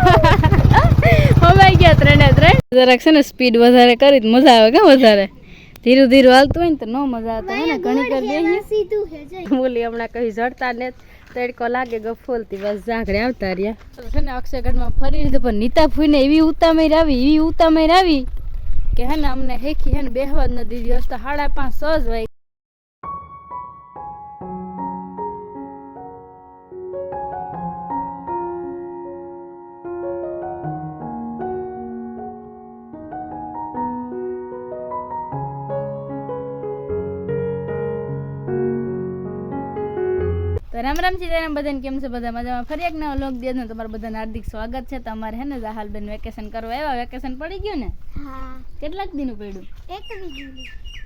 હમાઈ ગયા ત્રણે ત્રણ. જરાક છે ને સ્પીડ વધારે કરી મજા આવે કે વધારે? ધીરું ધીરું હાલતું હોય ને તો ન મજા આવતા હોય ને ઘણી કર બેસી સીધું હે બોલી હમણાં કઈ જડતા ને તડકો લાગે ગફોલતી બસ ઝાકડે આવતા રહ્યા. છે ને અક્ષયગઢમાં ફરી લીધું પણ નીતા ફૂઈને એવી ઉતામેર આવી એવી ઉતામેર આવી કે હે ને અમને હેખી હે ને બેહવા જ ન દીધી હશે તો સાડા પાંચ સો જ વાગી તો રામ રામ સીતારામ બધાને કેમ છે? બધા મજામાં? ફરી એક નવો લોક દેજો તમારું બધાને હાર્દિક સ્વાગત છે. તમારે હે ને જાહાલબેન વેકેશન કરવા આવ્યા. વેકેશન પડી ગયું ને? હા. કેટલાક દિનું પડ્યું?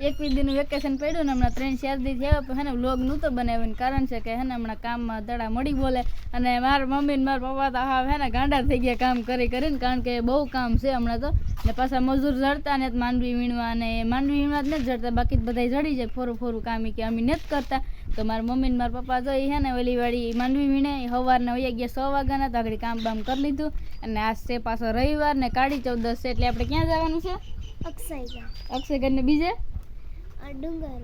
એક વીક વેકેશન પડ્યું ને હમણાં ત્રણ ચાર દી થયા હે ને વ્લોગ નહોતો બનાવ્યું કારણ છે કે હે ને હમણાં કામમાં દડા મળી બોલે. અને મારા મમ્મી ને મારા પપ્પા તો હા હે ને ગાંડા થઈ ગયા કામ કરી કરીને કારણ કે બહુ કામ છે હમણાં તો. ને પાછા મજૂર જડતા ને માંડવી વીણવા અને માંડવી વીણવા જ નથી જડતા બાકી બધા જડી જાય ફોરું ફોરું કામ કે અમે નથી કરતા. તો મારા મમ્મી ને મારા પપ્પા જઈ હે ને ઓલી વાળી માંડવી વીણે સવારના વયા ગયા સો વાગ્યાના તો આગળ કામ બામ કરી લીધું. અને આજ છે પાછો રવિવાર ને કાળી ચૌદસ છે એટલે આપણે ક્યાં જવાનું છે? અક્ષય જા અક્ષયગઢ. ને બીજે? ડુંગર.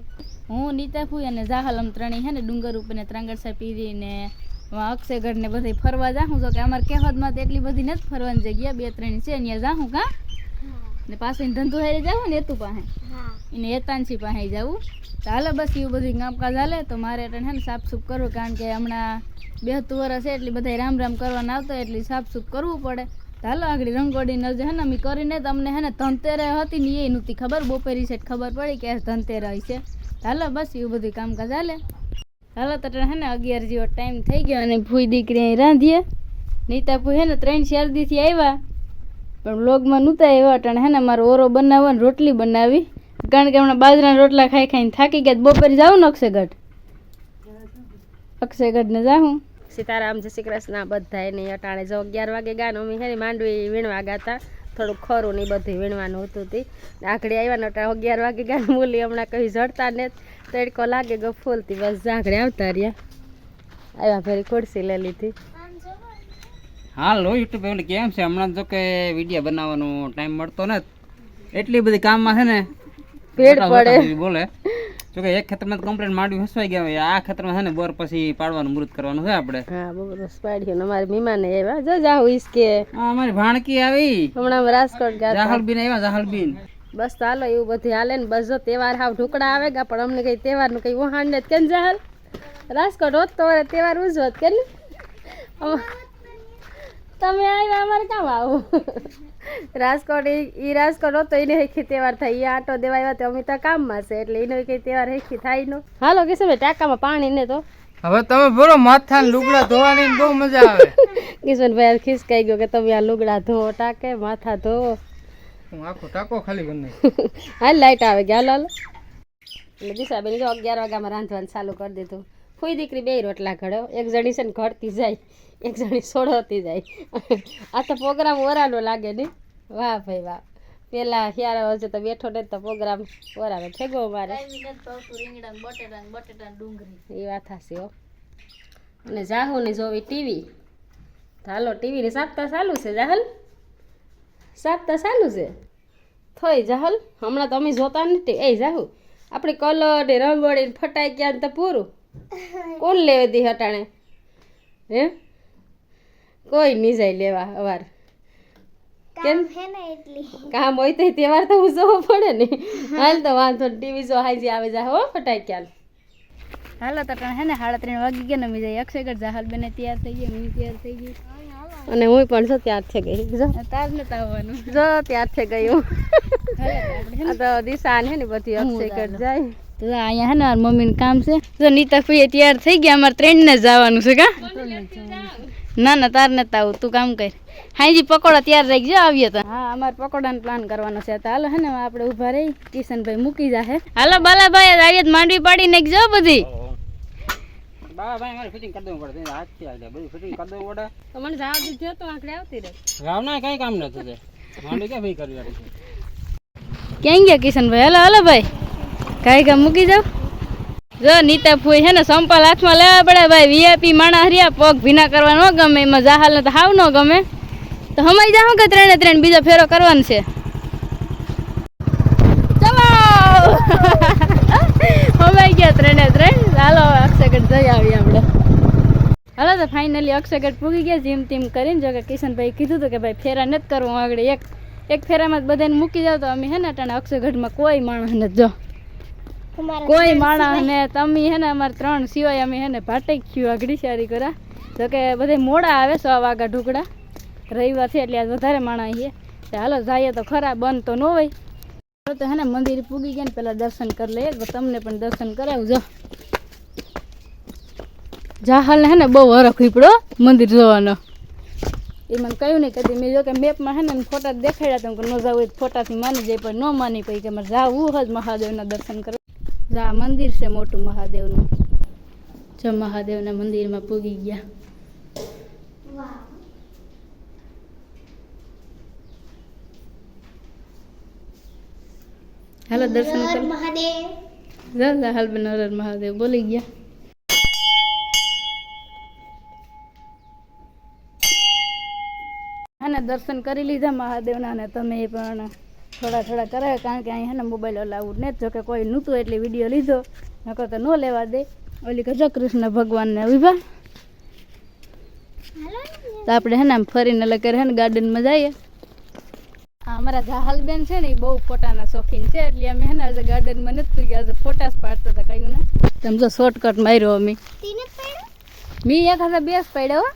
હું નીતા ફૂઈ અને જાહલ અમ ત્રણેય હે ને ડુંગર ઉપર ને ત્રાંગડસા પીરીને અક્ષયગઢ ને બધે ફરવા જાહું. તો કે અમારે કહેવતમાં તો એટલી બધી નથી ફરવાની જગ્યા બે ત્રણ છે અહીંયા જાહું કાં? ને પાછું એને ધંધો હારે જવું ને એતું પાસે. એને એતાનસી પાસે જવું. તો હાલો બસ એવું બધું કામકાજ હાલે. તો મારે એટલે હે ને સાફસૂફ કરવું કારણ કે હમણાં બેહતું વરસ છે એટલે બધા રામ રામ કરવાના આવતો એટલે સાફસૂફ કરવું પડે. હાલો આગળ રંગોળી નજર હે ને અમે કરીને તમને હે ને ધનતેરે હતી ને એ નહોતી ખબર. બપોરી છે ખબર પડી કે ધનતેર હોય છે હાલો બસ એવું બધું કામકાજ હાલે. હાલો તો હે ને અગિયાર જેવો ટાઈમ થઈ ગયો અને ભૂઈ દીકરી અહીં રાંધીએ. નીતા ભૂઈ હે ને ત્રણ શેરદીથી આવ્યા. પણ વ્લોગમાં નહોતા એવા અટાણે હે ને મારો ઓરો બનાવવા ને રોટલી બનાવી, કારણ કે હમણાં બાજરાના રોટલા ખાઈ ખાઈને થાકી ગયા બપોરે જાઉં ને અક્ષયગઢ. અક્ષયગઢને જાઉં. સીતારામ, જય શ્રી કૃષ્ણ બધા એને અટાણે જો અગિયાર વાગે ગયા ને હે માંડવી વીણવા ગાતા થોડું ખરું, ને બધું વીણવાનું હતું તે. આખડી આવ્યા ને અટાણે અગિયાર વાગે ગયા મૂલી હમણાં કહી જડતા ને તડકો લાગે ગફોલતી બસ ઝાકડે આવતા રહ્યા. આવ્યા ફરી ખુરશી લઈ લીધી. હાલો યુટ્યુબ એમને કેમ છે? હમણાં જો કે વીડિયો બનાવવાનો ટાઈમ મળતો ને એટલી બધી કામમાં છે ને ભીડ પડે. બોલે. જો કે એક ખેતરમાં કમ્પ્લેન માંડવી હસવાઈ ગયા હોય. આ ખેતરમાં છે ને બોર પછી પાડવાનું મૃત કરવાનું છે આપણે. હા સરસ પાડ્યું અમારી મહેમાન આવ્યા. જો જાવ ઈસકે અમારી ભાણકી આવી. હમણાં રાજકોટ ગયા. જાહલબીન આવ્યા જાહલબીન. બસ ચાલો એવું બધું હાલે ને બસ જો તહેવાર હાવ ઢોકળા આવે ગયા પણ અમને કઈ તહેવારનું કઈ વહાણ ને કેમ જાહલ? રાજકોટ હોત તો હવે તહેવાર ઉજવત કે ને તમે આવ્યા અમારે કામ આવું રાજકોટ ઈ રાજકોટ હતો એને હેખી તહેવાર થાય. એ આટો દેવા આવ્યા તો અમે તો કામમાં છે એટલે એનો કઈ તહેવાર હેખી થાય નો. હાલો કે ભાઈ ટાંકામાં પાણી ને તો. હવે તમે બોલો માથા લુગડા ધોવાની બહુ મજા આવે. કિશનભાઈ ખિસકાઈ ગયો કે તમે આ લુગડા ધોવો ટાંકે માથા ધોવો હું આખો ટાકો ખાલી બને હાલ લાઈટ આવે ગયા હાલ હાલ. એટલે દિશાબેન જો અગિયાર વાગ્યામાં રાંધવાનું ચાલુ કરી દીધું. ફૂઈ દીકરી બે રોટલા ઘડો એક જણી છે ને ઘડતી જાય એક જણી સોડતી જાય. આ તો પ્રોગ્રામ ઓરાનો લાગે ને? વાહ ભાઈ વાહ. પેલા હિયારા વચ્ચે તો બેઠો ને તો પ્રોગ્રામ ઓરાનો ઠેગો મારે. એ વાત હશે હો. અને જાહુ ને જોવી ટીવી. હાલો ટીવી ને સાપતા ચાલુ છે જાહલ? સાપતા ચાલુ છે? થોઈ જાહલ હમણાં તો અમે જોતા નથી. એ જાહુ આપણે કલર ને રંગોળી ફટાઈ ગયા ને તો પૂરું. કોણ લેવે દી હટાણે? હે? કોઈ નહીં જાય લેવા અવાર કેમ હે ને એટલી. કામ હોય તો તહેવાર તો હું પડે ને. હાલ તો વાંધો ટીવી જો હાજી આવે જા હો ફટાઈ ક્યાલ. હાલો તો હે ને સાડા ત્રણ વાગી ગયા ને જઈએ અક્ષયગઢ. જાહલ બેને તૈયાર થઈ ગઈ હું તૈયાર થઈ ગઈ. અને હું પણ જો ત્યાર છે ગઈ. જો. તાર ને તાવવાનું જો ત્યાર છે ગયું હું. તો દિશા ને બધી અક્ષયગઢ જાય. તો અહીંયા હે ને મારા મમ્મીનું કામ છે. તો નીતા ફઈએ તૈયાર થઈ ગયા અમારે ત્રણ જવાનું છે કા? ના ના તાર ને આવું તું કામ કર. હાજી પકોડા તૈયાર રાખજો આવીએ તો. હા અમારે પકોડાનો પ્લાન કરવાનો છે. તો હાલો હે ને આપણે ઊભા રહી કિશનભાઈ મૂકી જાહે. હાલો બાલાભાઈ આવીએ માંડવી પાડી નાખજો બધી. બાબા ભાઈ મારે ફિટિંગ કરી દેવું પડે. હાથથી આવી જાય. બધું ફિટિંગ કરી દેવું પડે. તો મને જવા દીધો તો આંકડે આવતી રહે. રાવના કઈ કામ નથી માંડવી ક્યાં ભાઈ કરી ક્યાં ગયા કિશનભાઈ? હલો હલો ભાઈ. કાંઈ કામ મૂકી જાવ જો નીતા ફૂઈ છે ને સંપાલ હાથમાં લેવા પડે ભાઈ. વીઆઈપી માણા હરિયા, પગ ભીના કરવા ન ગમે, એમાં જાહાલ તો હાવ ન ગમે. તો હમાઈ જાઉં કે ત્રણે ત્રણ બીજો ફેરો કરવાનો છે. ચલો! હમાઈ ગયા ત્રણે ત્રણ. ચાલો અક્ષયગઢ જઈ આવીએ આપણે. હાલો તો ફાઇનલી અક્ષયગઢ પૂગી ગયા, જીમ તીમ કરીને. જો કે કિશનભાઈ કીધું હતું કે ભાઈ, ફેરા નથી કરવું આગળ. એક એક ફેરામાં જ બધાને મૂકી જાવ તો અમે હે ને અક્ષયગઢમાં કોઈ માણસ નથી. જો. કોઈ માણસ ને તમે હે ને અમારે ત્રણ સિવાય અમે હે ને ભાટેક્યું ખીવા સારી કરા તો કે બધે મોડા આવે સો વાગા ઢુકડા રવિવાર છે એટલે આજ વધારે માણસ છે. તો હાલો જઈએ તો ખરા બંધ તો ન હોય. હવે તો હે ને મંદિર પૂગી ગયા ને પહેલાં દર્શન કરી લઈએ. તો તમને પણ દર્શન કરાવું. જો. જાહલ હે ને બહુ હરખ ઉપડો મંદિર જોવાનો. એ મને કહ્યું નહીં કદી. મેં જો કે મેપમાં હે ને ફોટા દેખાડ્યા તો ન જવું ફોટાથી માની જાય. પણ ન માની પછી કે મારે જાવું જ મહાદેવના દર્શન કરવા. જા મંદિર છે મોટું મહાદેવનું. જો મહાદેવના મંદિરમાં પૂગી ગયા. હાલો દર્શન મહાદેવ. હાલ બેન હર હર મહાદેવ બોલી ગયા. અને દર્શન કરી લીધા મહાદેવના અને તમે પણ. થોડા થોડા કરાવે કારણ કે અહીં ને મોબાઈલ અલાઉડ ને જો. કે કોઈ નહોતું એટલે વીડિયો લીધો. નકર તો ન લેવા દે. ઓલી કજો કૃષ્ણ ભગવાનને હાલો તો આપણે હે ને આમ ફરીને કરે હે ને ગાર્ડનમાં જઈએ. અમારા જાહલબેન છે ને એ બહુ ફોટાના શોખીન છે એટલે અમે હે ને આજે ગાર્ડનમાં નથી ગયા. આજે ફોટા જ પાડતા હતા કહ્યું ને તમે જો શોર્ટકટ માર્યો અમે. મી એક હાથે બેસ પડ્યો હો.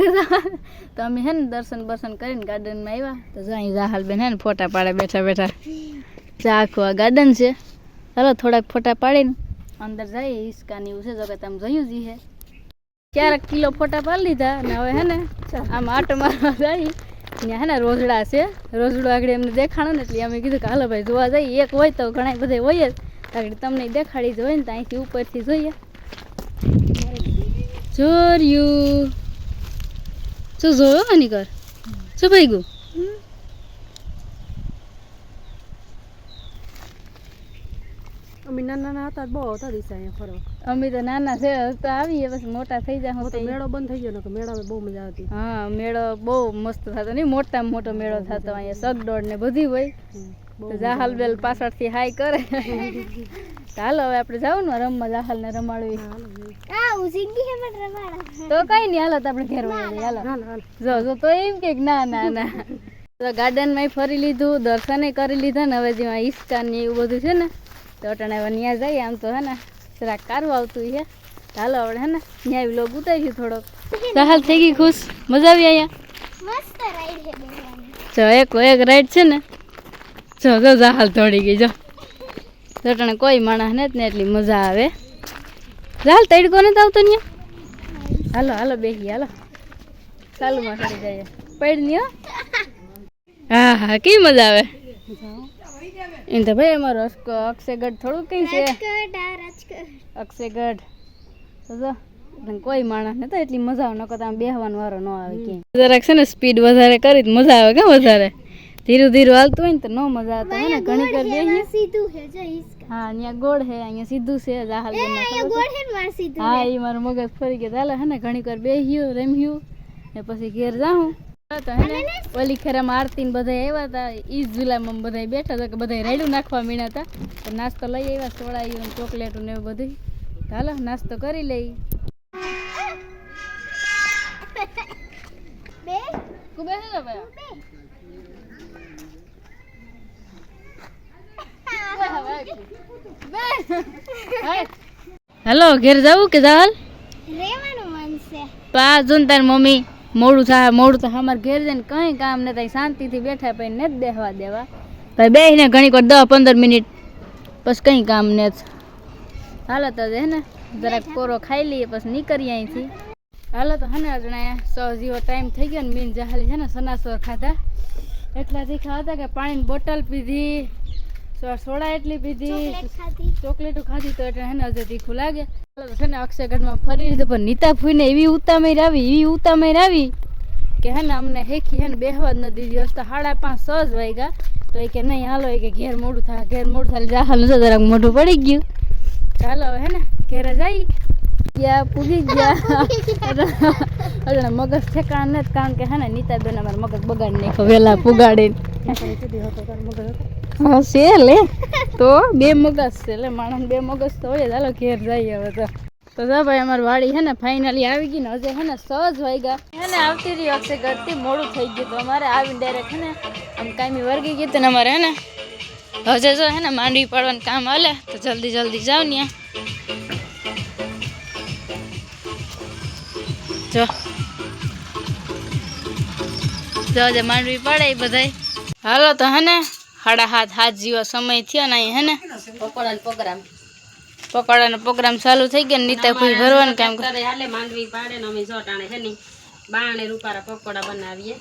કહેતા તો અમે હે ને દર્શન બર્શન કરીને ગાર્ડનમાં આવ્યા. તો જો અહીં જાહલબેન હે ને ફોટા પાડે બેઠા બેઠા. આખું આ ગાર્ડન છે. ચાલો થોડાક ફોટા પાડીને અંદર જઈએ. હિસકાની એવું છે. જો કે તમે જોયું જ હે ક્યારેક કિલો ફોટા પાડી લીધા અને હવે હે ને આમ આટો મારવા જઈ ત્યાં હે ને રોજડા છે. રોજડું આગળ એમને દેખાડો ને એટલે અમે કીધું કે હાલો ભાઈ જોવા જઈએ. એક હોય તો ઘણા બધા હોય જ. આગળ તમને દેખાડી જ હોય ને તો અહીંથી ઉપરથી જોઈએ. જોર્યું. શું જોયો હની કર શું ભાઈ ગયું? અમે નાના નાના હતા બહુ હતા દિશા અહીંયા ફરવા. અમે તો નાના છે તો આવીએ મોટા થઈ જાય તો મેળો બંધ થઈ ગયો કે મેળામાં બહુ મજા આવતી. હા મેળો બહુ મસ્ત થતો નહીં મોટામાં મોટો મેળો થતો અહીંયા સગડોળ ને બધી હોય. તો જાહલ બેલ પાછળથી હાય કરે. તો હાલો હવે આપણે જાવ ને રમવા જાહલ ને રમાડવી. તો કઈ નહીં હાલો તો આપણે ઘેર હાલો. હાલ હાલ. જો જો તો એમ કે ના ના ના. તો ગાર્ડનમાં ફરી લીધું દર્શને કરી લીધા ને હવે જેમાં ઈસ્કાન ને એવું બધું છે ને તો અટાણે હવે ત્યાં જઈએ આમ તો હે ને જરાક કારવું આવતું છે. ચાલો આપણે હે ને ત્યાં વ્લોગ ઉતાર્યું થોડોક. હાલ થઈ ગઈ ખુશ? મજા આવી અહીંયા? મસ્ત રાઈડ જો એક એક રાઈડ છે ને. જો જો હાલ દોડી ગઈ જો. અટાણે કોઈ માણસ નથી ને એટલી મજા આવે. જાહલ તડકો નથી આવતો ને હાલો હાલો બેસી હાલો. ચાલુમાં ચડી જઈએ. પડી ની હો હા હા કઈ મજા આવે? એમ તો ભાઈ અમારો અક્ષયગઢ થોડું કઈ છે. અક્ષયગઢ. તો જો કોઈ માણસ નતો એટલી મજા આવે નકર તો આમ બેહવાનો વારો ન આવે કે જરાક છે ને સ્પીડ વધારે કરી તો મજા આવે કે વધારે? ધીરું ધીરું હાલતું હોય ને તો ન મજા આવતા હોય ને ઘણી વાર બેહીએ. સીધું હે જો હા અહીંયા ગોળ હે અહીંયા સીધું છે જ અહીંયા ગોળ હે ને માર સીધું હા એ મારું મગજ ફરી ગયો. હાલે હે ને ઘણી વાર બેહ્યું રમ્યું ને પછી ઘેર જાઉં. તો હે ને ઓલી ખેરામાં આરતી ને બધા આવ્યા હતા ઈ જુલાઈમાં બધા બેઠા હતા કે બધા રેડું નાખવા મીણા હતા તો નાસ્તો લઈ આવ્યા સોડાયું ને ચોકલેટ ને એવું બધું ચાલો નાસ્તો કરી લઈ. બે. કુબે હે ને ભાઈ? હેલો ઘેર જવું કે ચાલ રેવાનું મન છે. પા જોન તાર મમ્મી મોડું થાય મોડું તો અમારે ઘેર જઈને કંઈ કામ ને થાય શાંતિથી બેઠા પછી ને જ દેવા દેવા. ભાઈ બેહીને ઘણી વાર દસ પંદર મિનિટ પછી કંઈ કામ ને જ હાલો તો હે ને જરાક કોરો ખાઈ લઈએ પછી નીકળીએ અહીંથી. હાલો તો હને જણાયા સો જેવો ટાઈમ થઈ ગયો ને મીન જહાલી છે ને સનાસોર ખાધા. એટલા તીખા હતા કે પાણીની બોટલ પીધી. સોડા એટલી પીધી ચોકલેટ ખાધી. તો એટલે હે ને હજુ તીખું લાગે. તો છે ને અક્ષયગઢમાં ફરી લીધું પણ નીતા ફૂઈને એવી ઉતામેર આવી એવી ઉતામેર આવી કે હે ને અમને હેખી હે ને બેહવા જ ન દીધી રસ્તા સાડા પાંચ સજ વાગ્યા. તો એ કે નહીં હાલો એ કે ઘેર મોડું થાય ઘેર મોડું થાય જાહલ જો જરાક મોઢું પડી ગયું. ચાલો હવે હે ને ઘેરે જઈ. ગયા પૂગી ગયા. મગજ ઠેકાણ નથી કારણ કે હે ને નીતાબેન અમારે મગજ બગાડી નાખ્યો વહેલા પુગાડીને. હા છે લે તો? બે મગજ છે લે માણસ બે મગજ તો હોય ચાલો ઘેર જઈએ હવે તો. તો જા ભાઈ અમારી વાડી હે ને ફાઇનલી આવી ગઈ ને. હજે છે ને સહજ વાગ્યા છે ને આવતી રહી વખતે ઘરથી મોડું થઈ ગયું તો અમારે આવીને ડાયરેક્ટ હે ને આમ કાયમી વર્ગી ગઈ ને અમારે હે ને. હજે જો હે ને માંડવી પાડવાનું કામ હાલે તો જલ્દી જલ્દી જાવ ને જો. જો જે માંડવી પડે એ બધાય. હાલો તો હે ને સાડા હાથ હાથ જેવા સમય થયો ને હે ને? પકોડાનો પ્રોગ્રામ. પકોડાનો પ્રોગ્રામ ચાલુ થઈ ગયો ને નીતા કોઈ ભરવાનું કામ કરે હાલે માંડવી પાડે ને અમે જો ટાણે છે ને? બાણે રૂપારા પકોડા બનાવીએ.